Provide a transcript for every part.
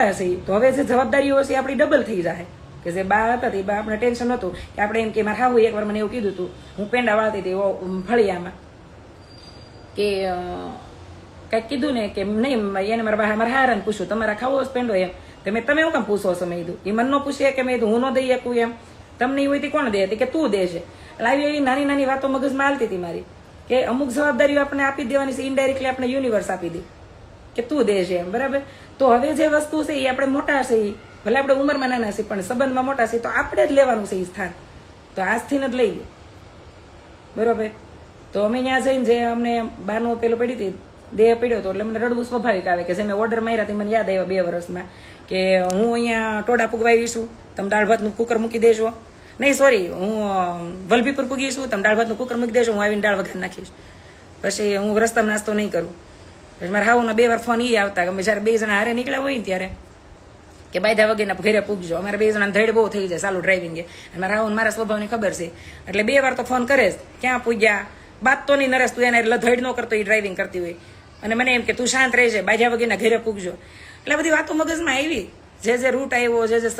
છે તો હવે જે જવાબદારીઓ હશે આપણી ડબલ થઈ જાય કે જે બા હતા તે બા આપણે ટેન્શન નહોતું કે આપણે એમ કે મારે હાવું એકવાર મને એવું કીધું હતું હું પેંડા વાળતી હતી ફળિયામાં. કે કંઈક કીધું ને કે નહીં, એને મારા બા- મારા હારાને પૂછ્યું, તમારા ખાવો હશે પેંડો એમ? કે મેં, તમે એવું કામ પૂછો છો? મેં કીધું. એ મન ન પૂછે કે મેં કીધું, હું ન દઈ શકું એમ? તમને એવું હોય તે કોણ દે? હતી કે તું દે છે. એટલે આવી એવી નાની નાની વાતો મગજમાં હાલતી હતી મારી. કે અમુક જવાબદારીઓ આપણે આપી દેવાની છે ઇનડાયરેક્ટલી આપણે યુનિવર્સ આપી દે. કે તું દેજે એમ, બરાબર? તો હવે જે વસ્તુ છે એ આપણે મોટા છે. ભલે આપણે ઉંમરમાં નાના છે પણ સંબંધમાં મોટા છે તો આપણે જ લેવાનું છે એ સ્થાન. તો આજથી જ લઈએ બરોબર? તો અમે ત્યાં જઈને જે અમને બારનું પેલું પડી હતી, દેહ પડ્યો હતો, એટલે મને રડવું સ્વાભાવિક આવે કે જે મેં ઓર્ડર માર્યા હતી મને યાદ આવ્યા બે વર્ષમાં, કે હું અહીંયા ટોડા પુગવાવી છું, તમે દાળ ભાતનું કુકર મૂકી દેજો. નહીં સોરી હું વલભીપુર પૂગી છું, તમે દાળ ભાતનું કુકર મૂકી દેજો, હું આવીને દાળ વઘાર નાખીશ. પછી હું રસ્તામાં નાસ્તો નહીં કરું. પછી મારા બે વાર ફોન ઈ આવતા કે અમે જ્યારે બે જણા હારે નીકળ્યા હોય ને ત્યારે કે બાયધા વગેરેના ઘરે પૂગજો. અમારે બે જણા ધડ બહુ થઈ જાય ચાલુ ડ્રાઇવિંગે અને રાહુલ મારા સ્વભાવની ખબર છે. એટલે બે વાર તો ફોન કરે જ. ક્યાં પૂગ્યા? બાત તો નહીં નરેશ તું એને એટલે ન કરતો એ ડ્રાઇવિંગ કરતી હોય. અને મને એમ કે તું શાંત રહેજે બાજા વગેરેના ઘરે પૂગજો. એટલે બધી વાતો મગજમાં આવી. જે જે રૂટ આવ્યો, જે જે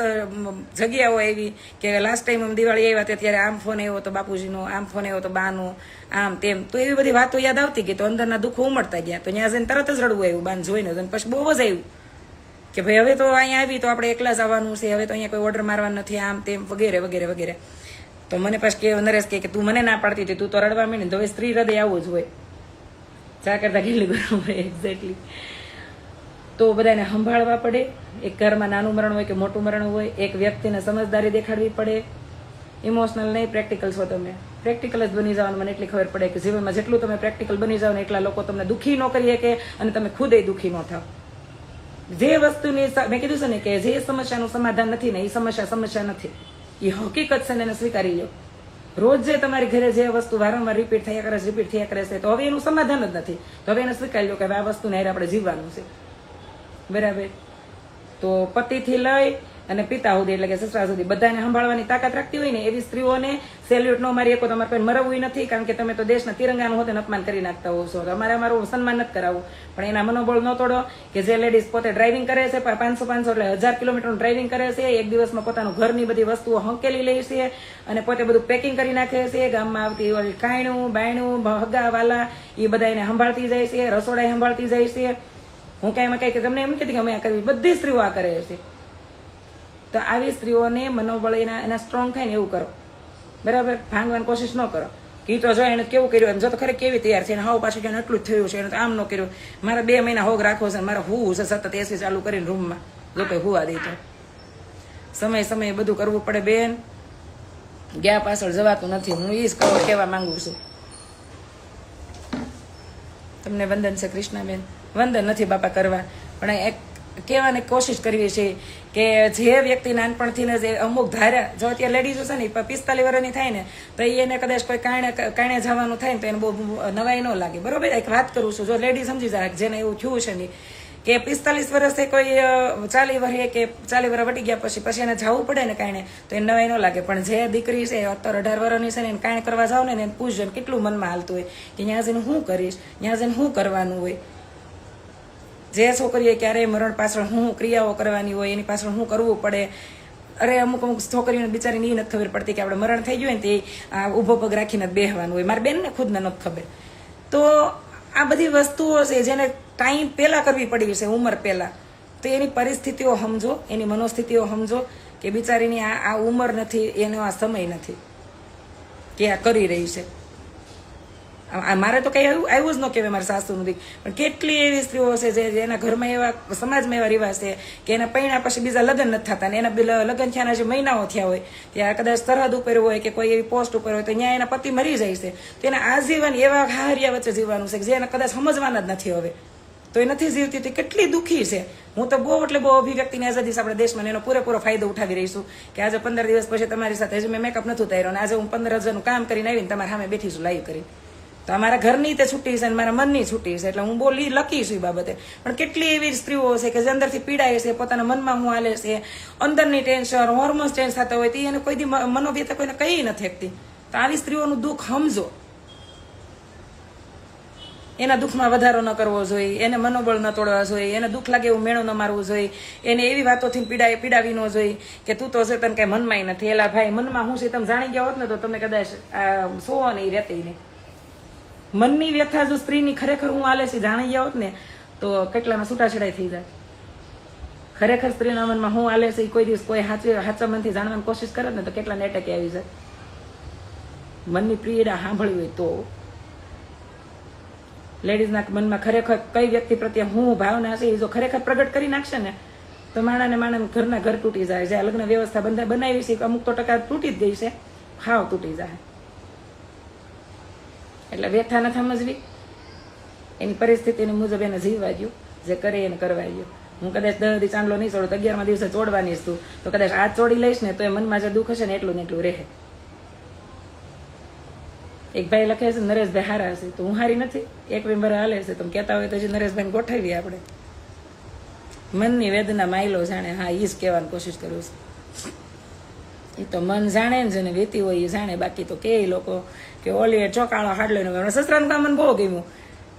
જગ્યાઓ આવી, કે લાસ્ટ ટાઈમ અમે દિવાળી આવ્યા હતા ત્યારે આમ ફોન આવ્યો તો બાપુજીનો, આમ ફોન આવ્યો તો બાનો, આમ તેમ. તો એવી બધી વાતો યાદ આવતી ગઈ તો અંદરના દુઃખો ઉમડતા ગયા. તો ત્યાં જઈને તરત જ રડવું આવ્યું, બાન જોઈને તો પછી બહુ જ આવ્યું કે ભાઈ, હવે તો અહીંયા આવી તો આપણે એકલા જ આવવાનું છે, હવે તો અહીંયા કોઈ ઓર્ડર મારવાનું નથી, આમ તેમ, વગેરે વગેરે વગેરે. તો મને પછી કે, નરેશ કે તું મને ના પાડતી હતી, તું તો રડવા માંડી તો હવે સ્ત્રી હૃદય આવવું જ હોય. ચા કરતા કેટલી હોય એક્ઝેક્ટલી તો બધાને સંભાળવા પડે. એક ઘરમાં નાનું મરણ હોય કે મોટું મરણ હોય, એક વ્યક્તિને સમજદારી દેખાડવી પડે. ઇમોશનલ નહીં પ્રેક્ટિકલ છો તમે. પ્રેક્ટિકલ જ બની જવાનું મને એટલી ખબર પડે કે જીવનમાં જેટલું તમે પ્રેક્ટિકલ બની જાઓ ને એટલા લોકો તમને દુઃખી ન કરી શકે અને તમે ખુદ દુઃખી ન થાવ. જે વસ્તુની મેં કીધું છે ને કે જે સમસ્યાનું સમાધાન નથી ને એ સમસ્યા સમસ્યા નથી. એ હકીકત છે ને એને સ્વીકારી લો રોજ જે તમારી ઘરે જે વસ્તુ વારંવાર રિપીટ થયા કરે છે રિપીટ થયા કરે છે, તો હવે એનું સમાધાન જ નથી. તો હવે એને સ્વીકારી લો કે આ વસ્તુને આપણે જીવવાનું છે. બરાબર? તો પતિથી લઈ અને પિતા સુધી, એટલે કે સસરા સુધી બધાને સંભાળવાની તાકાત રાખતી હોય ને, એવી સ્ત્રીઓને સેલ્યુટ ન મારી એક તમારે કોઈ મરવવું નથી, કારણ કે તમે તો દેશના તિરંગાનું હોતે અપમાન કરી નાખતા હોવ છો. અમારે અમારું સન્માન નથી કરાવવું. પણ એના મનોબળ ન તોડો કે જે લેડીઝ પોતે ડ્રાઇવિંગ કરે છે પાંચસો પાંચસો એટલે હજાર કિલોમીટરનું ડ્રાઇવિંગ કરે છે, એક દિવસમાં પોતાનું ઘરની બધી વસ્તુઓ હંકેલી લે છે અને પોતે બધું પેકિંગ કરી નાખે છે, ગામમાં આવતી ઓલી કાયણું, બાયણું હગા વાલા એ બધા એને સંભાળતી જાય છે રસોડા સંભાળતી જાય છે. હું કાંઈ એમાં કઈ તમને એમ કહેતી કે અમે આ કરવી બધી સ્ત્રીઓ આ કરે છે. તો આવી સ્ત્રીઓને મનોબળ એના એના સ્ટ્રોંગ થાય ને એવું કરો. બરાબર? ભાંગવાની કોશિશ ન કરો. કે તો જો એને કેવું કર્યું, એમ જો તો ખરે કેવી તૈયાર છે. એને હાવ પાછું કે એટલું જ થયું છે. એને તો આમ ન કર્યું. મારે બે મહિના હોગ રાખવો છે મારે હું છે, સતત એસી ચાલુ કરીને રૂમમાં. જો કોઈ હુવા દે તો. સમય સમયે બધું કરવું પડે બેન. ગયા પાછળ જવાતું નથી. હું એ જ કહું કહેવા માંગુ છું. તમને વંદન છે કૃષ્ણાબેન વંદન નથી બાપા કરવા. પણ એક કહેવાની કોશિશ કરવી છે કે જે વ્યક્તિ નાનપણથી જે અમુક ધાર્યા જો અત્યારે લેડીઝો છે ને પિસ્તાલીસ વર્ષની થાય ને, તો એને કદાચ કોઈ કારણે કારણે જવાનું થાય ને, તો એને બહુ નવાઈ ન લાગે. બરોબર? એક વાત કરું છું, જો લેડી સમજી જાય જેને એવું થયું છે ને, કે પિસ્તાલીસ વર્ષે કોઈ ચાલી વર્ષે કે ચાલી વર્ષ વટી ગયા પછી પછી એને જવું પડે ને કારણે, તો એને નવાઈ ન લાગે. પણ જે દીકરી છે અત્યારે અઢાર વર્ષની છે ને, એને કાંઈ કરવા જાવ ને, એને પૂછજો કેટલું મનમાં હાલતું હોય, કે ત્યાં જઈને હું કરીશ ત્યાં જઈને શું કરવાનું હોય? જે છોકરીએ ક્યારેય મરણ પાછળ શું ક્રિયાઓ કરવાની હોય, એની પાછળ શું કરવું પડે. અરે, અમુક અમુક છોકરીઓને બિચારીને એ નથી ખબર પડતી કે આપણે મરણ થઈ ગયું હોય ને તે ઊભો પગ રાખીને બેહવાનું હોય. મારી બેનને ખુદને નથી ખબર. તો આ બધી વસ્તુઓ છે જેને ટાઈમ પહેલાં કરવી પડી છે, ઉંમર પહેલાં. તો એની પરિસ્થિતિઓ સમજો, એની મનોસ્થિતિઓ સમજો કે બિચારીની આ આ ઉંમર નથી, એનો આ સમય નથી. કે આ કરી રહી છે. મારે તો કંઈ આવ્યું જ ન કહેવાય મારા સાસુનું દીક પણ કેટલી એવી સ્ત્રીઓ છે જે એના ઘરમાં એવા સમાજમાં એવા રિવાજ છે કે એના પૈણા પછી બીજા લગ્ન નથી થતા ને એના લગ્ન થયાના જે મહિનાઓ થયા હોય ત્યાં કદાચ સરહદ ઉપર હોય કે કોઈ એવી પોસ્ટ ઉપર હોય તો ત્યાં એના પતિ મરી જાય છે. તો એના આજીવન એવા હારિયા વચ્ચે જીવવાનું છે કે જે એને કદાચ સમજવાના જ નથી હવે. તો એ નથી જીવતી તો કેટલી દુઃખી છે. હું તો બહુ એટલે બહુ અભિવ્યક્તિની આઝાદી આપણે દેશમાં એનો પૂરેપૂરો ફાયદો ઉઠાવી રહીશું કે આજે પંદર દિવસ પછી તમારી સાથે હજી મેં મેકઅપ નથી ઉતાર્યો અને આજે હું પંદર હજારનું કામ કરીને આવીને તમારા સામે બેઠી છું લાઈવ કરી તો અમારા ઘરની તે છૂટી છે અને મારા મનની છૂટી છે, એટલે હું બોલી લખી છું એ બાબતે. પણ કેટલી એવી સ્ત્રીઓ છે કે જે અંદરથી પીડાય છે, પોતાના મનમાં હું હાલે છે. અંદરની ટેન્શન, હોર્મોન્સ ચેન્જ થતા હોય, તે એને કોઈ દી મનોવ્યથા કોઈને કહી નથી શકતી તો આવી સ્ત્રીઓનું દુઃખ સમજો. એના દુઃખમાં વધારો ન કરવો જોઈએ, એને મનોબળ ન તોડવા જોઈએ, એને દુઃખ લાગે એવું મેળો ન મારવું જોઈએ, એને એવી વાતોથી પીડાય, પીડાવી ન જોઈએ કે તું તો છે તને કઈ મનમાંય નથી. એલા ભાઈ, મનમાં હું છે તમે જાણી ગયા હોત ને તો તમે કદાચ સોવો ને એ રહેતી નહીં. મનની વ્યથા જો સ્ત્રીની ખરેખર હું આલે છે જાણી ગયા ને, તો કેટલામાં છૂટાછેડાઈ થઈ જાય. ખરેખર સ્ત્રીના મનમાં હું આલે છે કોઈ દિવસ કોઈ સાચી હાચા મનથી જાણવાની કોશિશ કરે ને, તો કેટલા નેટેક આવી જાય. મનની પ્રિયડા સાંભળવી હોય તો. લેડીઝના મનમાં ખરેખર કઈ વ્યક્તિ પ્રત્યે હું ભાવના છે એ જો ખરેખર પ્રગટ કરી નાખશે ને, તો માણાને માણા ઘરના ઘર તૂટી જાય. છે લગ્ન વ્યવસ્થા બંધા બનાવી છે અમુક તો ટકા તૂટી જ ગઈ છે, હાવ તૂટી જાય. એટલે વ્યથા ન સમજવી. એની પરિસ્થિતિની મુજબ એને જીવવા ગયું જે કરે એને કરવા ગયું હું કદાચ દસ ચાંદલો નહીં ચોડું અગિયારમાં દિવસે ચોડવાની છું તો. કદાચ આ ચોડી લઈશ ને તો એ મનમાં જે દુઃખ હશે ને એટલું ને એટલું રહે. એક ભાઈ લખે છે, નરેશભાઈ હારા હશે. તો હું હારી નથી. એક મેમ્બર હાલે છે. તમે કહેતા હોય તો જે નરેશભાઈને ગોઠવીએ આપણે. મનની વેદના માયલો જાણે. હા એ જ કહેવાની કોશિશ કરું છું. એ તો મન જાણે ને જેને વીતી હોય એ જાણે. બાકી તો કે લોકો કે ઓલી ચોકાળો હાડલો ને સસરાનું કામ મને બહુ ગમ્યું.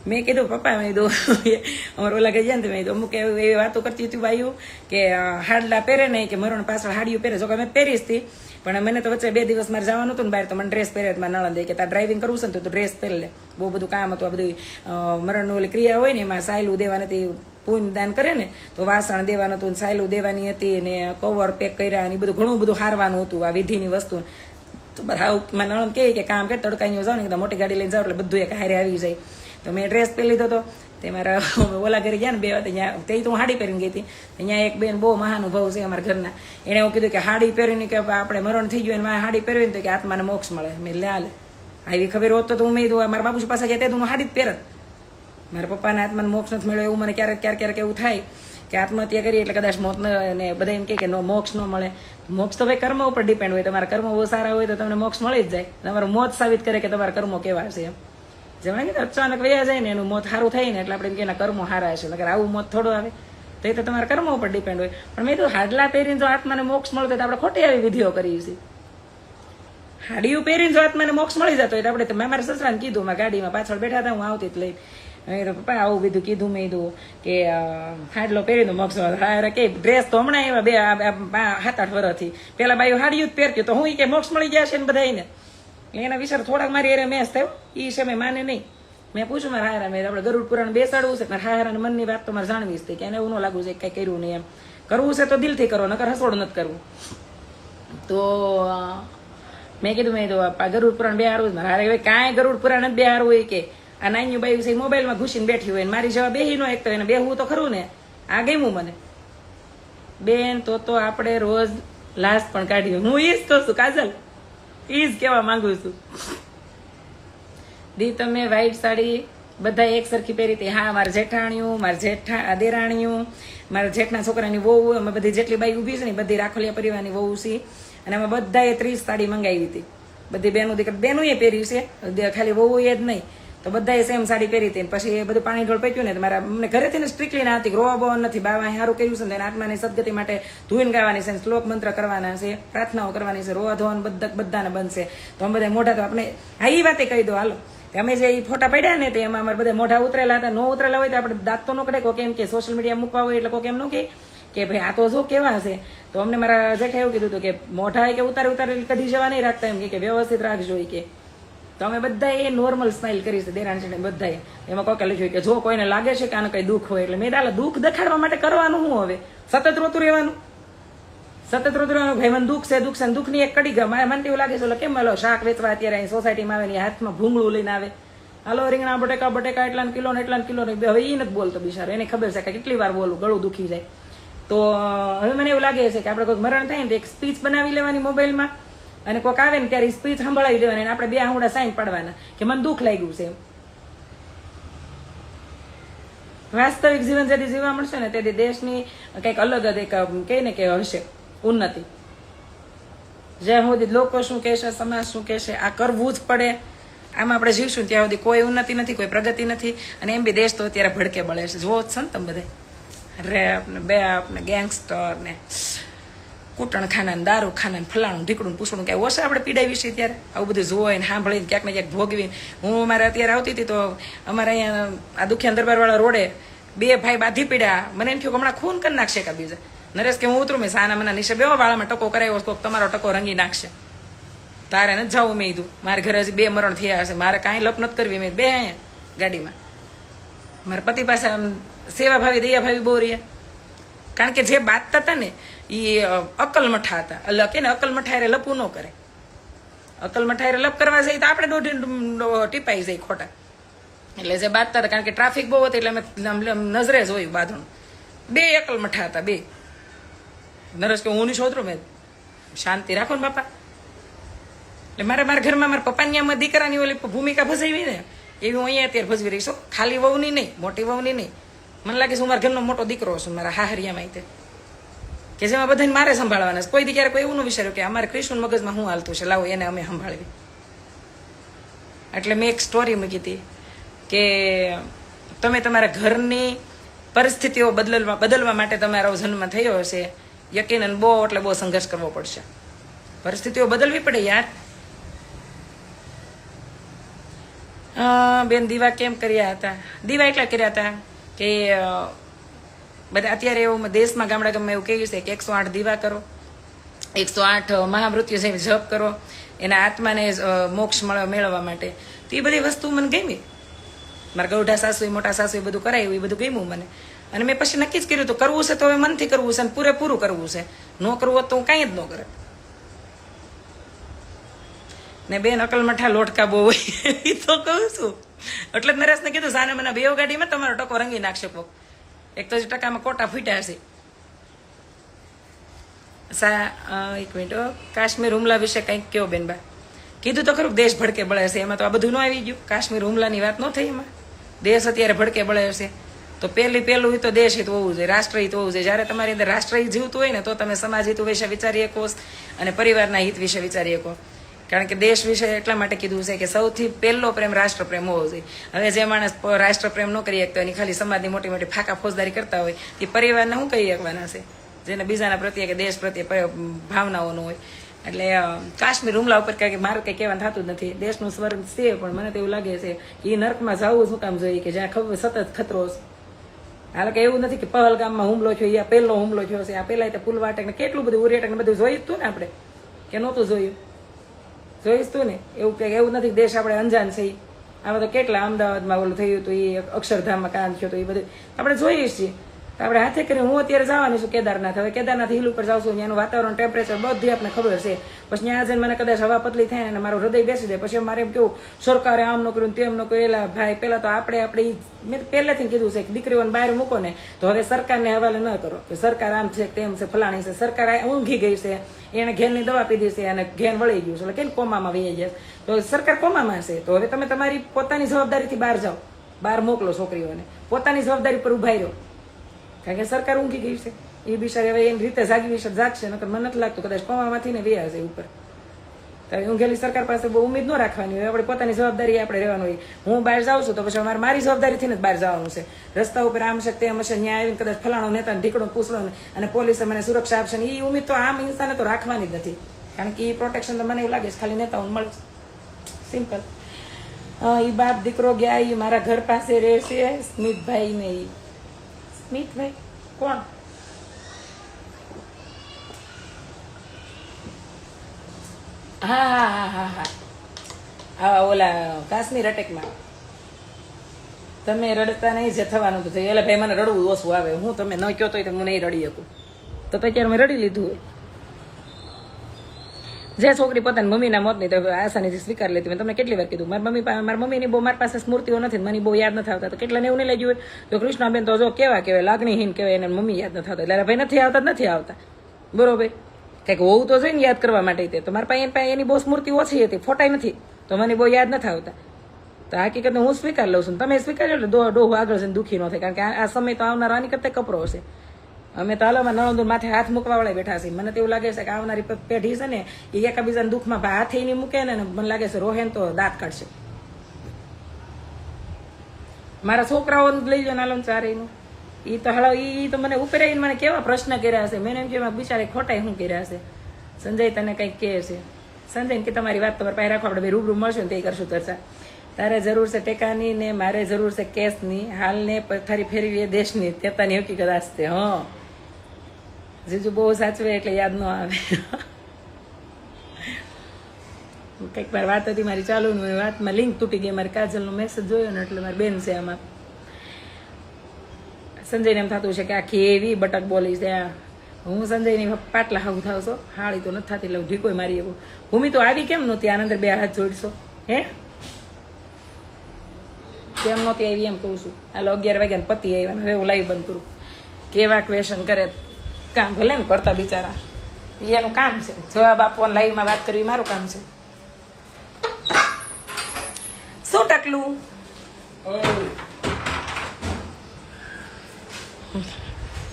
મેં કીધું પપ્પા મેં કીધું, અમારે ઓલા ગયા ને મેં અમુક એવી વાતો કરતી હતી ભાઈઓ કે હાડલા પહેરે નહીં, કે મરણ પાછળ હાડિયું પહેરે. જો કે મેં પહેરીશ હતી. પણ મને તો વચ્ચે બે દિવસ મારે જવાનું હતું ને બહાર, તો મને ડ્રેસ પહેરે મારે નળન દે કે, તાર ડ્રાઇવિંગ કરવું છે ને તો ડ્રેસ પહેરી લે. બહુ બધું કામ હતું, આ બધી મરણનું ઓલી ક્રિયા હોય ને, એમાં સાયલું હતી, પૂન દાન કરે ને, તો વાસણ દેવાનું હતું સાયલું દેવાની હતી ને કવર પેક કર્યા ને બધું ઘણું બધું હારવાનું હતું, આ વિધિની વસ્તુ તો બરાબર મને નણંદ કહે કે કામ કે તડકાઈ જાવ ને મોટી ગાડી લઈને જાઓ એટલે બધું એક હારે આવી જાય. તો મેં ડ્રેસ પહેરી લીધો હતો તે મારા ઓલા ઘરે ગયા ને બે વાત, ત્યાં, તે તો હું હાડી પહેરીને ગઈ હતી. અહીંયા એક બેન બહુ મહાનુભાવ છે અમારા ઘરના. એણે એવું કીધું કે હાડી પહેરીને કે આપણે મરણ થઈ ગયું અને મારે હાડી પહેરવીને તો કે આત્માને મોક્ષ મળે. મેં લાલ આવી ખબર હોત તો હું મેં મારા બાપુજી પાસે ગયા તે હું હાડી જ પહેરત. મારા પપ્પાના આત્માને મોક્ષ નથી મળ્યો, એવું મને ક્યારેક ક્યારેક ક્યારેક એવું થાય. કે આત્મહત્યા કરીએ એટલે કદાચ મોત ને બધા એમ કે નો, મોક્ષ ન મળે. મોક્ષ તો ભાઈ કર્મ ઉપર ડિપેન્ડ હોય. તમારા કર્મ બહુ સારા હોય તો તમને મોક્ષ મળી જ જાય. તમારું મોત સાબિત કરે કે તમારા કર્મો કેવા છે એમ. જેમણે કે અચાનક વયા જાય ને એનું મોત સારું થાય ને એટલે આપણે એમ કે કર્મો સારા છે. નકર આવું મોત થોડું આવે. તો એ તો તમારા કર્મો ઉપર ડિપેન્ડ હોય. પણ મેં તો હાડલા પહેરીને જો આત્માને મોક્ષ મળતો તો આપણે ખોટી આવી વિધિઓ કરીએ છીએ. હાડીઓ પહેરીને જો આત્માને મોક્ષ મળી જતો હોય તો આપણે મેં મારા સસરાને કીધું મેં ગાડીમાં પાછળ બેઠા હતા, હું આવતી જ લઈ મેં પપ્પા આવું બધું કીધું મેં કીધું કે હાડલો પહેરીને મોક્ષ મળે કે ડ્રેસ તો હમણાં એવા બે સાત આઠ વર્ષથી પેલા બાયું હાડિયું જ પહેરતી તો હું કે મોક્ષ મળી ગયા છે ને બધાને એટલે એના વિશે થોડાક મારી એરે મેસ થયો. એ છે મેં માને નહીં. મેં પૂછ્યું, મારા હારા મેં આપણે ગરુડ પુરાણ બેસાડવું છે? મારા હારા મનની વાત તો મારે જાણવી જ કે એને એવું ન લાગવું છે કંઈ કર્યું નહીં એમ. કરવું છે તો દિલથી કરો, નકર હસોડ નથી કરવું. તો મેં કીધું, મેં આ ગરુડ પુરાણ બે હારું મારા હારે કાંઈ ગરુડ પુરાણ જ બે હારું હોય કે. આ નાની બાયું છે મોબાઈલમાં ઘૂસીને બેઠી હોય મારી જેવા બેહી નો એક તો એને બેહવું તો ખરું ને. આ ગમ્યું મને. બેન, તો તો આપણે રોજ લાશ પણ કાઢીએ. હું ઈ જ કહું છું, કાજલ. ઈ જ કહેવા માંગુ છું. દી, તમે વ્હાઈટ સાડી બધા એક સરખી પહેરી હતી. હા, મારા જેઠાણીયું મારા જેઠા દેરાણીયું મારા જેઠના છોકરાની વહુ, અમે બધી જેટલી બાઈ ઊભી છે ને બધી રાખોલિયા પરિવારની વહુ છે અને અમે બધાએ ત્રીસ સાડી મંગાવી હતી. બધી બેનું દીકરા બેનું એ પહેર્યું છે. ખાલી વહુ એ જ નહીં. તો બધાએ સેમ સાડી પહેરી હતી પછી એ બધું પાણી ઢોળ પચ્યું ને મારા મને ઘરેથી ને સ્ટ્રિક્ટલી ના હતી. રોવા બોવા નથી, બાવા સારું કર્યું છે ને આત્માની સદગતિ માટે ધૂન ગાવાની છે શ્લોક મંત્ર કરવાના છે, પ્રાર્થનાઓ કરવાની છે, રોવા ધોવાનું બધા બધાને બનશે તો અમે બધા મોઢા તો આપણે હા એ વાતે કહી દો, હાલો. અમે જે ફોટા પડ્યા ને તે એમાં અમારે બધા મોઢા ઉતરેલા હતા, નો ઉતરેલા હોય તો આપણે દાંત તો ન કઢે કોઈ એમ કે સોશિયલ મીડિયા મૂકવા હોય એટલે કોઈ એમ ન કે. કે ભાઈ આ તો જો કેવા છે. તો અમને મારા જેઠે એવું કીધું હતું કે મોઢા કે ઉતારે ઉતારે કદી જવા નહીં રાખતા એમ કે વ્યવસ્થિત રાખજો કે. તો અમે બધા એ નોર્મલ સ્માઇલ કરી છે, દેરાણ છે બધાએ. એમાં કોઈ લખ્યું કે જો કોઈને લાગે છે કે આને કઈ દુઃખ હોય એટલે મેં દાલા દુઃખ દેખાડવા માટે કરવાનું શું હવે? સતત રોતું રહેવાનું. સતત રોતું રહેવાનું. ભાઈ, મને દુઃખ છે દુઃખ છે દુઃખની એક કડી ગયો મારે મને એવું લાગે છે એટલે કેમ ઓલો શાક વેચવા અત્યારે અહીં સોસાયટીમાં આવે ને હાથમાં ભૂંગળું લઈને આવે? હાલો, રીંગણા, બટેકા બટેકા, એટલા કિલો ને એટલા કિલો ને હવે એ નથી બોલતો બિચારો. એને ખબર છે કે કેટલી વાર બોલું, ગળું દુખી જાય. તો હવે મને એવું લાગે છે કે આપણે કોઈ મરણ થાય ને એક સ્પીચ બનાવી લેવાની મોબાઈલમાં. અને કોઈક આવે ને ત્યારે સ્પીચ સંભળાવી દેવાની આપણે બે આંગળા સાઈન પાડવાના કે મને દુઃખ લાગ્યું છે વાસ્તવિક જીવન જેથી જીવવા મળશે ને તેથી દેશની કંઈક અલગ જ એક કહે ને કે હશે, ઉન્નતિ. જ્યાં સુધી લોકો શું કહેશે, સમાજ શું કહેશે, આ કરવું જ પડે. આમાં આપણે જીવશું ત્યાં સુધી કોઈ ઉન્નતિ નથી, કોઈ પ્રગતિ નથી અને એમ બી દેશ તો અત્યારે ભડકે બળે છે. જોવો જ છે ને તમે બધે. રેપ ને બેપ ને ગેંગસ્ટર ને. કૂટણ ખાના દારૂ ખાના ફલાણું ઢીકડું પૂછડું કાંઈ ઓછા આપણે પીડાવી છીએ ત્યારે? આવું બધું જોઈએ ને સાંભળીને ક્યાંક ને ક્યાંક ભોગવીને. હું અમારે અત્યારે આવતી હતી તો અમારે અહીંયા આ દુખિયાન દરબારવાળા રોડે બે ભાઈ બાધી પીડ્યા. મને એમ થયું હમણાં ખૂન કરી નાખશે કા બીજા. નરેશ કે હું ઉતરું, મેં સાના મના નીચે બેવા વાળામાં ટકો કરાવ્યો કોક તમારો ટકો રંગી નાખશે. તારે નથી જવું, મેં કીધું. મારે ઘરે હજી બે મરણ થયા હશે. મારે કાંઈ લપ નથી કરવી, મેં બે અહીંયા ગાડીમાં. મારા પતિ પાસે આમ સેવાભાવી, દયાભાવી બહુ રહ્યા. કારણ કે જે બાતતા હતા ને એ અકલમઠા હતા. એટલે કે ને અકલમઠા હારે લપવું ન કરે. અકલમઠા મઠા લપ કરવા જઈએ તો આપણે દોઢી ટીપાઈ જાય ખોટા. એટલે જે બાતતા હતા, કારણ કે ટ્રાફિક બહુ હતી એટલે અમે નજરે જોયું બાંધણું બે અકલમઠા હતા, બે. નરેશ કે હું નહીં શોધરું મેં? શાંતિ રાખો ને બાપા. એટલે મારે, મારા ઘરમાં મારા પપ્પાની આમાં દીકરાની ઓલી ભૂમિકા ભજવી ને એવી હું અહીંયા અત્યારે ભજવી રહીશું ખાલી વહુની નહીં, મોટી વહુની નહીં. મને લાગે છે હું મારા ઘરનો મોટો દીકરો છું, મારા હાહરિયામાં તે કે જેમાં બધાને મારે સંભાળવાના કોઈ દી ક્યારે કોઈ એવું ન વિચાર્યું કે અમારે કૃષ્ણ મગજમાં શું હાલતું છે, લાવો એને અમે સંભાળવી એટલે મેં એક સ્ટોરી મૂકી હતી કે તમે તમારા ઘરની પરિસ્થિતિઓ બદલવા બદલવા માટે તમારો જન્મ થયો હશે. યકીનન બહુ એટલે બહુ સંઘર્ષ કરવો પડશે. પરિસ્થિતિઓ બદલવી પડે યાર. બેન દીવા કેમ કર્યા હતા? દીવા એટલા કર્યા હતા? કે બધા અત્યારે એવું દેશમાં ગામડા ગામમાં એવું કહ્યું છે કે એકસો આઠ દીવા કરો, એકસો આઠ મહામૃત્યુ છે જપ કરો, એના આત્માને મોક્ષ મળવા મેળવવા માટે. તો એ બધી વસ્તુ મને ગમી. મારા ગૌઢા સાસુ મોટા સાસુ એ બધું કરાયું, એ બધું ગમ્યું મને. અને મેં પછી નક્કી જ કર્યું તો કરવું છે તો હવે મનથી કરવું છે અને પૂરેપૂરું કરવું છે. ન કરવું હોત તો હું કાંઈ જ ન કરે. ને બેન અકલ મઠા લોટકા બહુ હોય, એ તો કહું છું. એટલે જ નરેશને કીધું સાને મને બે ગાડીમાં તમારો ટકો રંગી નાખશે કોક એક તો ટકામાં કોટા ફૂટ્યા હશે. સા એક મિનિટ કાશ્મીર હુમલા વિશે કંઈક કયો બેનબા? કીધું તો ખરું, દેશ ભડકે બળે હશે. એમાં તો આ બધું ન આવી ગયું. કાશ્મીર હુમલાની વાત ન થઈ એમાં. દેશ અત્યારે ભડકે બળે હશે. તો પહેલી, પહેલું તો દેશ હિત હોવું જોઈએ, રાષ્ટ્ર હિત હોવું જોઈએ. જ્યારે તમારી અંદર રાષ્ટ્ર હિત જીવતું હોય ને, તો તમે સમાજ હિત વિશે વિચારી શકો અને પરિવારના હિત વિશે વિચારી શકો. કારણ કે દેશ વિશે એટલા માટે કીધું છે કે સૌથી પહેલો પ્રેમ રાષ્ટ્રપ્રેમ હોવો જોઈએ. હવે જે માણસ રાષ્ટ્રપ્રેમ રાષ્ટ્ર પ્રેમ ન કરી શકતો, એની ખાલી સમાજની મોટી મોટી ફાકા ફોજદારી કરતા હોય તે પરિવારને શું કહી શકવાના છે? જેને બીજાના પ્રત્યે કે દેશ પ્રત્યે ભાવનાઓનો હોય. એટલે કાશ્મીર હુમલા ઉપર કાંઈ મારું કંઈ કહેવાનું થતું નથી. દેશનું સ્વર્ગ છે, પણ મને તો એવું લાગે છે કે એ નર્કમાં જવું શું કામ જોઈએ કે જ્યાં ખબર સતત ખતરો છે. હાલ કે એવું નથી કે પહલગામમાં હુમલો થયો આ પહેલો હુમલો થયો છે. આ પહેલાં તો પુલવાટક ને કેટલું બધું ઉરિયાટક ને બધું જોયું હતું ને આપણે? કે નહોતું જોયું? જોઈશ તું ને, એવું કે એવું નથી દેશ આપણે અંજાન છે. આમાં તો કેટલા અમદાવાદમાં ઓલું થયું હતું એ અક્ષરધામમાં કાંડ થયું તો એ બધું. આપણે જોઈએ છીએ. આપણે હાથે કરીને હું અત્યારે જવાની છું કેદારનાથ. હવે કેદારનાથ હિલ ઉપર જાઉં છું, ત્યાંનું વાતાવરણ ટેમ્પરેચર બધી આપણે ખબર છે. પછી ત્યાં જઈને મને કદાચ હવા પતલી થાય ને મારું હૃદય બેસી જાય. પછી મારે એમ કેવું, સરકારે આમ ન કર્યું તેમ ન કર્યું. એલા ભાઈ પહેલા તો આપણે આપણે મેં પહેલેથી કીધું છે કે દીકરીઓને બહાર મૂકો ને, તો હવે સરકારને હવાલે ન કરો કે સરકાર આમ છે તેમ છે, ફલાણી છે. સરકાર ઊંઘી ગઈ છે. એને ઘેનની દવા પીધી છે અને ઘેન વળી ગયું છે. એટલે કેમ કોમામાં વહી જાય? તો સરકાર કોમામાં છે. તો હવે તમે તમારી પોતાની જવાબદારીથી બહાર જાઓ. બહાર મોકલો છોકરીઓને. પોતાની જવાબદારી પર ઉભાઈ રહ્યો કારણ કે સરકાર ઊંઘી ગઈ છે. એ બિચારી હવે એની રીતે જાગી વિશે જાગશે. નકર મને નથી લાગતું કદાચ કોમામાંથી ને વ્યા હશે ઉપર. ઊંઘેલી સરકાર પાસે બહુ ઉમેદ ન રાખવાની હોય. આપણે પોતાની જવાબદારી આપણે રહેવાનું હોય. હું બહાર જાઉં છું તો પછી અમારે મારી જવાબદારીથી જ બહાર જવાનું છે. રસ્તા ઉપર આમ છે તેમ હશે ન્યાય આવીને કદાચ ફલાણો નેતા ઢીકડો પૂછડો અને પોલીસે મને સુરક્ષા આપશે ને એ ઉમેદ તો આમ ઇન્સાને તો રાખવાની જ નથી. કારણ કે એ પ્રોટેક્શન તો મને એવું લાગે છે, ખાલી નેતાઓને મળે સિમ્પલ એ બાપ દીકરો ગયા એ મારા ઘર પાસે રહેશે. સ્મિતભાઈ ને એ સ્મિતભાઈ? કોણ? હા હા હા હા હા. હા, ઓલા કાશ્મીર અટેકમાં તમે રડતા નહીં જે થવાનું થયું. એટલે ભાઈ, મને રડવું ઓછું આવે. હું તમે ન કહો તોય હું નહીં રડી શકું. તો અત્યારે મેં રડી લીધું હોય. જે છોકરી પોતાની મમ્મીના મોતની તો આસાનીથી સ્વીકાર લેતી મેં તમને કેટલી વાર કીધું. મારી મમ્મી મારી મમ્મીની બહુ, મારી પાસે સ્મૃતિઓ નથી મને બહુ યાદ નથી આવતા. તો કેટલાને એવું નહીં લઈ ગયું તો કૃષ્ણાબેન તો જો કેવા કહેવાય લાગણીહીન કહેવાય, એને મમ્મી યાદ નથી આવતા. એટલે ભાઈ નથી આવતા નથી આવતા. બરોબર? કંઈક હોવું તો જોઈએ ને યાદ કરવા માટે તે. તો મારા પાસે એની બહુ સ્મૃતિ ઓછી હતી, ફોટાઈ નથી. તો મને બહુ યાદ નથી આવતા. તો હકીકતને હું સ્વીકાર લઉં છું તમે સ્વીકાર્યો એટલે ડોહું આગળ જઈને દુઃખી ન થાય. કારણ કે આ સમય તો આવનાર આની કરતા કપરો હશે. અમે તો હાલમાં નણંદુ માથે હાથ મૂકવા વાળા બેઠા છીએ. મને તો એવું લાગે છે કે આવનારી પેઢી છે ને એ એકાબીજાના દુઃખમાં હાથે નહીં મૂકે ને મને લાગે છે રોહેન તો દાંત કાઢશે. મારા છોકરાઓને લઈ લો નાલમ ચારેયનું. ઈ તો હાલો, ઈ તો મને ઉપર મને કેવા પ્રશ્ન કર્યા હશે? મેં એમ કે બિચારે ખોટા શું કર્યા હશે? સંજય તને કંઈક કહે છે. સંજય કે તમારી વાત તમારે પાસે રાખો, આપણે ભાઈ રૂબરૂ મળશું ને તે કરશું ચર્ચા. તારે જરૂર છે ટેકાની ને મારે જરૂર છે કેસની. હાલને પથારી ફેરવી એ દેશની. તેતાની હકીકત આસ્તે હં. જીજુ બહુ સાચવે એટલે યાદ ન આવે. કંઈક વાર વાત હતી મારી ચાલુ ને વાતમાં લિંક તૂટી ગઈ. મારી કાજલનો મેસેજ જોયો ને એટલે મારી બેન છે આમાં. સંજયને એમ થતું છે કે આખી એવી બટક બોલી છે હું સંજયની પાટલા હાવું થાવ છો. હાળી તો નથી થતી, એટલે ઢીકોય મારી એવું ભૂમિ તો આવી કેમ નહોતી? આનંદર બે હાથ જોડશો. હે? કેમ નહોતી આવી એમ કહું છું. હાલો, અગિયાર વાગ્યા પતિ આવ્યા હવે હું લાઈવ બંધ કરું. કેવા ક્વેશ્ચન કરે? કામ ભલે ને કરતા બિચારા. એનું કામ છે. જવાબ આપવાનું લાઈવમાં વાત કરવી, મારું કામ છે. શું ટકલું?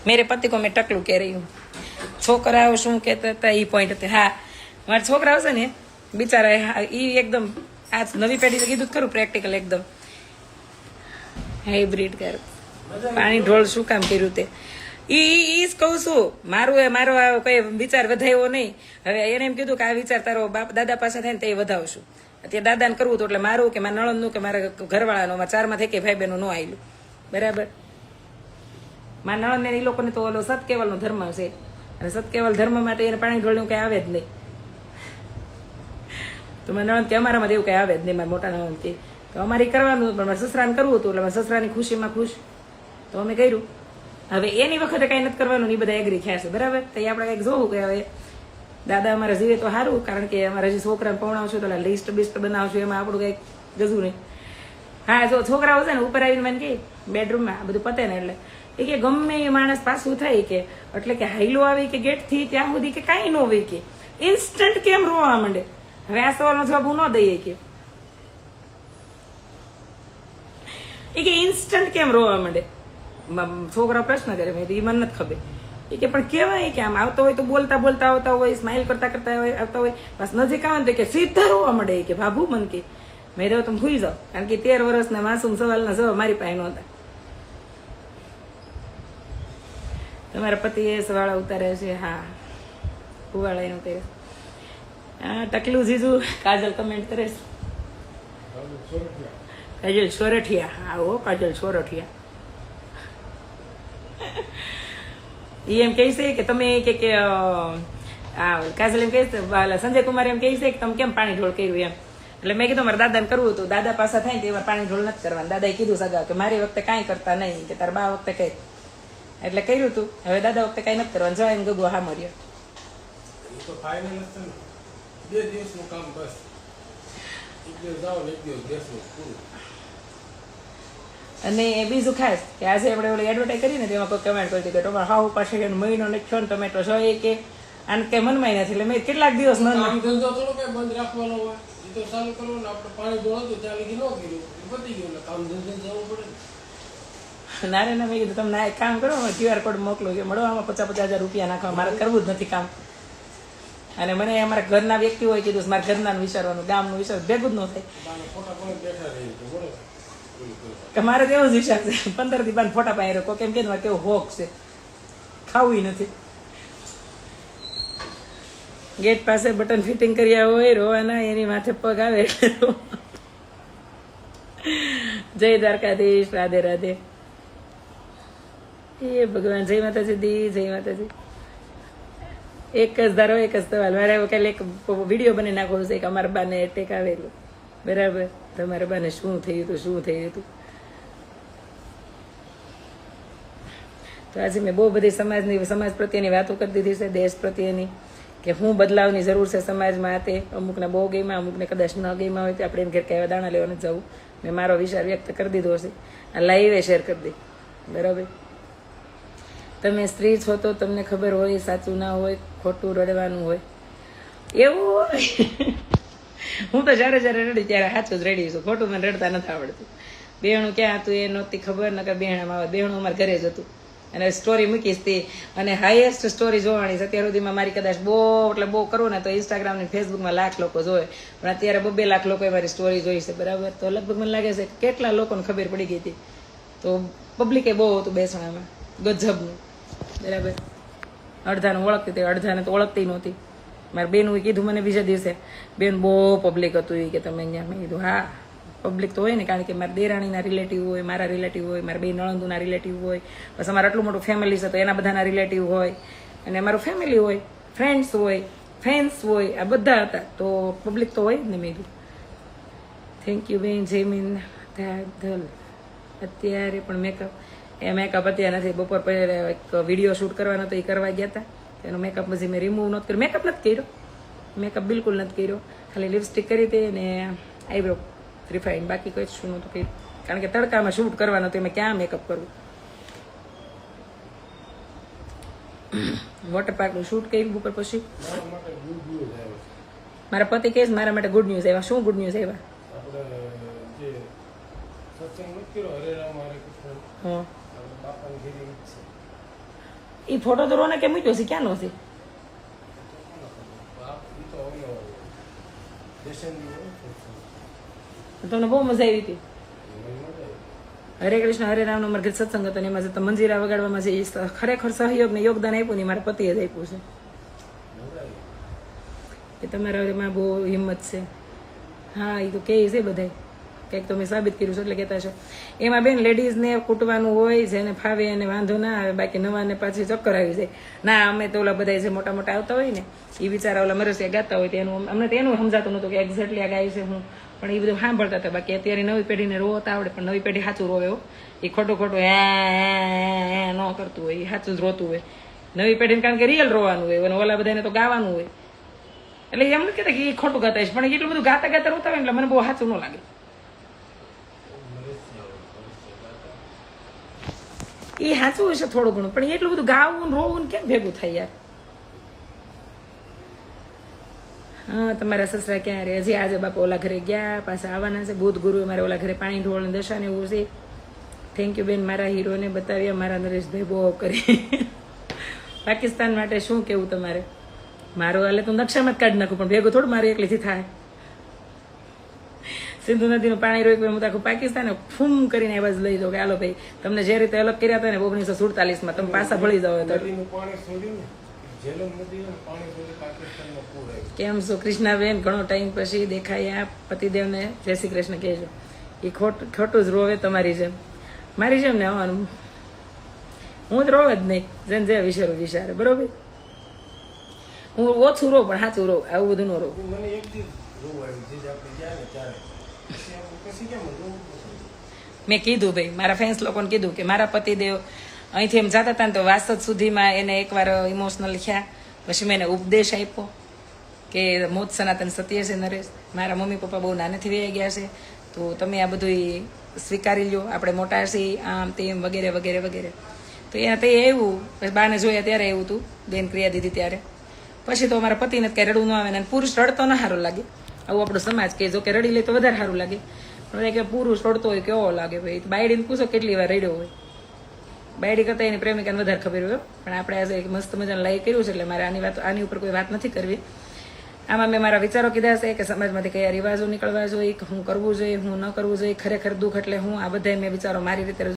મેરે પતિ કો મેં ટકલું કહી રહ્યું. છોકરાઓ શું કહેતા હતા એ પોઈન્ટ હતા. હા મારા છોકરાઓ છે ને બિચારા એ એકદમ આ નવી પેઢી કીધું ખરું પ્રેક્ટિકલ એકદમ. હાઇબ્રિડ કર. પાણી ઢોળ શું કામ કર્યું તે? એ એ જ કહું છું મારું એ મારો આ કઈ વિચાર વધાયો નહીં. હવે એને એમ કીધું કે આ વિચાર તારો બાપ દાદા પાસે થાય ને તે વધાવશું. અત્યારે દાદાને કરવું હતું એટલે મારું કે મારા નળદનું કે મારા ઘરવાળાનું મારા ચારમાં થઈ કે ભાઈ બહેનનું ન આવેલું બરાબર? મારા ને એ લોકોને તો ઓલો સતકેવલનો ધર્મ છે. અને સતકેવલ ધર્મ માટે એને પાણી ઢોળ્યું કઈ આવે જ નહીં. તો મારા નણંદ કે અમારામાં એવું કઈ આવે જ નહીં, મારા મોટા નણંદ કે. અમારે કરવાનું, પણ મારા સસરાને કરવું હતું, એટલે મારા સસરાની ખુશીમાં ખુશ. તો અમે કર્યું. હવે એની વખતે કઈ નથી કરવાનું, ઈ બધા એગ્રી થયા છે, બરાબર? તો એ આપણે કંઈક જોવું કે હવે દાદા અમારા જીવે તો સારું કારણ કે અમારા જે છોકરાને પવણાવશું તો લિસ્ટ બિસ્ટ બનાવશું, એમાં આપણું કંઈક ગજું નહીં. હા, જો છોકરાઓ છે ને, ઉપર આવીને મને કે બેડરૂમમાં બધું પતે ને એટલે. એ કે ગમે એ માણસ પાછું થાય કે, એટલે કે હાઈલો આવી કે ગેટથી ત્યાં સુધી કે કાંઈ ન હોય કે. ઇન્સ્ટન્ટ કેમ રોવા માંડે? હવે આ સવાલનો જવાબ હું ન દઈએ કે. એ કે ઇન્સ્ટન્ટ કેમ રોવા માંડે? છોકરા પ્રશ્ન કરે, મેં એ મને નથી ખબર. એ કે પણ કેવાય કે આમ આવતો હોય તો બોલતા બોલતા આવતા હોય સ્માઇલ કરતા કરતા હોય, આવતા હોય. બસ નજીક આવે તો કે સીધા રોવા માંડે કે બાબુ મન કે. મેં રહ્યો તમે ભૂલી જાઓ, કારણ કે તેર વર્ષના માસૂમ સવાલના જવાબ મારી પાસે નહોતા. તમારા પતિ એ સવાળા ઉતારે છે, હા. કુવાળા એનું કરે ટકલું જીજુ, કાજલ કમેન્ટ કરે છે. કાજલ સોરઠિયા. હા, ઓ, કાજલ સોરઠિયા. એ એમ કહે છે કે તમે કે કે આ કાજલ એમ કહે છે સંજય કુમાર એમ કહે છે કે તમે કેમ પાણી ઢોળ કર્યું એમ? એટલે મેં કીધું મારા દાદાને કરવું હતું. દાદા પાસે થાય ને તેમાં પાણી ઢોળ નથી કરવાનું. દાદાએ કીધું સગા કે મારી વખતે કાંઈ કરતા નહીં, કે તાર બા વખતે કઈ એટલે કર્યું હતું હવે દાદા વખતે કઈ નથી કરવાનું. જવાય એમ ગગુ હા મર્યો બે દિવસનું કામ બસ. એક દિવસ જાઓ એક દિવસ બેસવું પૂરું. અને બીજું ખાસ કે આજે આપણે ઓલી એડવર્ટાઈઝ કરીને તેમાં કોઈ કમેન્ટ કરી કે ટોમેટો હાવ પાસે મહિનો લખ્યો ને ટમેટો છો એ કે? આને કઈ મનમાં નથી. એટલે મેં કેટલાક દિવસ ન કામ ધંધો થોડો કઈ બંધ રાખવાનો હોય. એ તો ચાલુ કરવાનું. આપણે પાણી દોડતું ત્યાં લગી ન કર્યું. પતી ગયું. કામ ધંધે જવું પડે નારે ના મેં કીધું તમને એક કામ કરો ક્યુઆર કોડ મોકલો કે મળો આમાં પચાસ પચાસ હજાર રૂપિયા નાખવા, મારે કરવું જ નથી કામ. અને મને અમારા ઘરના વ્યક્તિ હોય કીધું, મારા ઘરના વિચારવાનું, ગામનું વિચાર ભેગું જ ન થાય. પણ. કે મારે તો એવો જ વિચાર છે. પંદરથી બાર ફોટા પાઈ રહ્યો કેમ કે કેવો હોક છે. ખાવું નથી. ગેટ પાસે બટન ફિટિંગ કર્યા હોય, રોવાના, એની માથે પગ આવે. જય દ્વારકાધીશ, રાધે રાધે. એ ભગવાન, જય માતાજી દી જય માતાજી. એક જ ધારો, એક જ સવાલ. મારે કાલે એક વીડિયો બની નાખવો છે કે અમારા બાને એટેક આવેલું. બરાબર? તમારા બાને શું થયું હતું, શું થયું હતું? તો આજે મેં બહુ બધી સમાજની, સમાજ પ્રત્યેની વાતો કરી દીધી છે, દેશ પ્રત્યેની, કે હું બદલાવની જરૂર છે સમાજમાં તે અમુકને બહુ ગઈમાં અમુકને કદાચ ન ગઈમાં હોય તો આપણે એને ઘેર કહેવા દાણા લેવાને જવું. મેં મારો વિચાર વ્યક્ત કરી દીધો હશે આ લાઈવે શેર કરી દે. બરાબર? તમે સ્ત્રી છો તો તમને ખબર હોય, સાચું ના હોય, ખોટું રડવાનું હોય. એવું હોય. હું તો જ્યારે જ્યારે રડી ત્યારે સાચું જ રડી છું. ખોટું મને રડતા નથી આવડતું. બેહણું ક્યાં હતું એ નહોતી ખબર, નકર બેહણામાં આવે. બેહણું અમારા ઘરે જ હતું. અને સ્ટોરી મૂકીશ તે. અને હાઈએસ્ટ સ્ટોરી જોવાની છે. અત્યાર સુધીમાં મારી કદાચ બહુ, એટલે બહુ કરું ને તો ઇન્સ્ટાગ્રામ ને ફેસબુકમાં લાખ લોકો જોવે. પણ અત્યારે બબે લાખ લોકોએ મારી સ્ટોરી જોઈ છે. બરાબર? તો લગભગ મને લાગે છે કેટલા લોકોને ખબર પડી ગઈ હતી. તો પબ્લિકે બહુ હતું બેસણામાં. ગજબનું. બરાબર. અડધાને ઓળખતી તે અડધાને તો ઓળખતી નહોતી. મારા બેનું કીધું મને બીજા દિવસે, બેન, બહુ પબ્લિક હતું એ કે તમે અહીંયા. મેં કીધું, હા પબ્લિક તો હોય ને, કારણ કે મારા દેરાણીના રિલેટિવ હોય, મારા રિલેટિવ હોય, મારા બે નણંદુના રિલેટિવ હોય બસ અમારે આટલું મોટું ફેમિલી છે, તો એના બધાના રિલેટિવ હોય, અને અમારું ફેમિલી હોય ફ્રેન્ડ્સ હોય ફેન્સ હોય, આ બધા હતા, તો પબ્લિક તો હોય ને, મેં કીધું. થેન્ક યુ બેન જયમીન ધલ અત્યારે પણ મેકઅપ એ મેકઅપ અત્યારે નથી બપોર પહેલાં એક વીડિયો શૂટ કરવાનો હતો એ કરવા ગયા હતા એનો મેકઅપ પછી મેં રિમૂવ નહોતો કર્યો. મેકઅપ નથી કર્યો. મેકઅપ બિલકુલ નથી કર્યો. ખાલી લિપસ્ટિક કરી હતી અને આઈબ્રો રિફાઇન બાકી કોઈ શું નહોતું કર્યું. કારણ કે તડકામાં શૂટ કરવાનો તો એમાં ક્યાં મેકઅપ કરવું વોટર પાર્કનું શૂટ કર્યું બપોર પછી. મારા પતિ કહે છે મારા માટે ગુડ ન્યૂઝ આવ્યા. શું ગુડ ન્યૂઝ આવ્યા? હા. એ ફોટો તો રોને કેમ મૂક્યો છે? ક્યાંનો છે? તો તમને બહુ મજા આવી હતી. હરે કૃષ્ણ, હરે રામનો મારા ઘરે સત્સંગ હતો ને એમાં તમે મંજીરા વગાડવામાં જે ખરેખર સહયોગ ને યોગદાન આપ્યું ને મારા પતિએ જ આપ્યું છે. કે તમારા બહુ હિંમત છે. હા એ તો કે છે બધાય. કંઈક તો મેં સાબિત કર્યું છે એટલે કહેતા છો. એમાં બેન લેડીઝને કૂટવાનું હોય, જેને ફાવે એને વાંધો ના આવે, બાકી નવાને પાછી ચક્કર આવી જાય. ના, અમે તો ઓલા બધા જે મોટા મોટા આવતા હોય ને એ બિચારા ઓલા મરસિયા ગાતા હોય તેનું અમને તો એનું સમજાતું નહોતું કે એક્ઝેક્ટલી આ ગાય છે હું. પણ એ બધું સાંભળતા હતા. બાકી અત્યારે નવી પેઢીને રોતા આવડે, પણ નવી પેઢી સાચું રોવે એ ખોટું ખોટું હે ન કરતું હોય એ સાચું જ રોતું હોય. નવી પેઢીને કારણ કે રિયલ રોવાનું હોય, અને ઓલા બધાને તો ગાવાનું હોય. એટલે એમ કહેતા કે એ ખોટું ગાતા છે, પણ એટલું બધું ગાતા ગાતા રોતા હોય ને, એટલે મને બહુ સાચું ન લાગે. એ સાચું હશે થોડું ઘણું. પણ એટલું બધું ગાવું રોવું કેમ ભેગું થાય યાર? હા, તમારા સસરા ક્યાં રહે? હજી આજે બાપા ઓલા ઘરે ગયા, પાછા આવવાના છે. બુધ ગુરુ મારે ઓલા ઘરે પાણી ઢોળ દશા ને એવું છે. થેન્ક યુ બેન, મારા હીરોને બતાવ્યા, મારા નરેશભાઈ બહુ કરી. પાકિસ્તાન માટે શું કેવું તમારે? મારું હાલે તો નકશામાં જ કાઢી નાખું, પણ ભેગું થોડું મારે એકલીથી થાય. સિંધુ નદીનું પાણી રોક્યું હું આખું પાકિસ્તાન ફૂમ કરીને એ બાજુ લઈ જાઉં કે હાલો ભાઈ તમને જે રીતે અલગ કર્યા હતા ને ઓગણીસો સુડતાલીસમાં તમે પાછા ભળી જાવ તો. કેમ છો કૃષ્ણાબેન? ઘણો ટાઈમ પછી દેખાયા પતિદેવને. જય શ્રી કૃષ્ણ કહેજો. એ ખોટ ખોટું જ રોવે તમારી જેમ. મારી જેમ ને આવવાનું હું જ રોવે જ નહીં જેને જે વિચારો વિચારે બરોબર? હું ઓછું રો પણ સાચું રો આવું બધું ન રો મને એક દિવસ રોવું જે આપણે ત્યારે. મેં કીધું ભાઈ, મારા ફેન્સ લોકોને કીધું કે મારા પતિદેવ અહીંથી એમ જતા હતા ને તો વાસદ સુધીમાં એને એકવાર ઇમોશનલ થયા. પછી મેં એને ઉપદેશ આપ્યો કે મોત સનાતન સત્ય છે નરેશ, મારા મમ્મી પપ્પા બહુ નાનેથી વહી ગયા છે, તો તમે આ બધું સ્વીકારી લો આપણે મોટા છીએ, આમ તેમ વગેરે વગેરે વગેરે. તો એ તે એવું, પછી બાને જોયા ત્યારે એવું હતું, બેન ક્રિયા દીધી ત્યારે. પછી તો અમારા પતિને કઈ રડવું ન આવે ને પુરુષ રડતો ના સારું લાગે. આવું આપણો સમાજ કે જો કે રડી લે તો વધારે સારું લાગે. પણ કે પુરુષ રડતો હોય કેવો લાગે ભાઈ? બાયડીને પૂછો કેટલી વાર રડ્યો હોય. બાયડી કરતા એની પ્રેમિકાને વધારે ખબર હોય પણ આપણે આજે એક મસ્ત મજાનું લાઈક કર્યું છે એટલે મારે આની વાત આની ઉપર કોઈ વાત નથી કરવી. આમાં મેં મારા વિચારો કીધા છે કે સમાજમાંથી કયા રિવાજો નીકળવા જોઈએ હું કરવું જોઈએ, હું ન કરવું જોઈએ, ખરેખર દુઃખ એટલે હું આ બધા મેં વિચારો મારી રીતે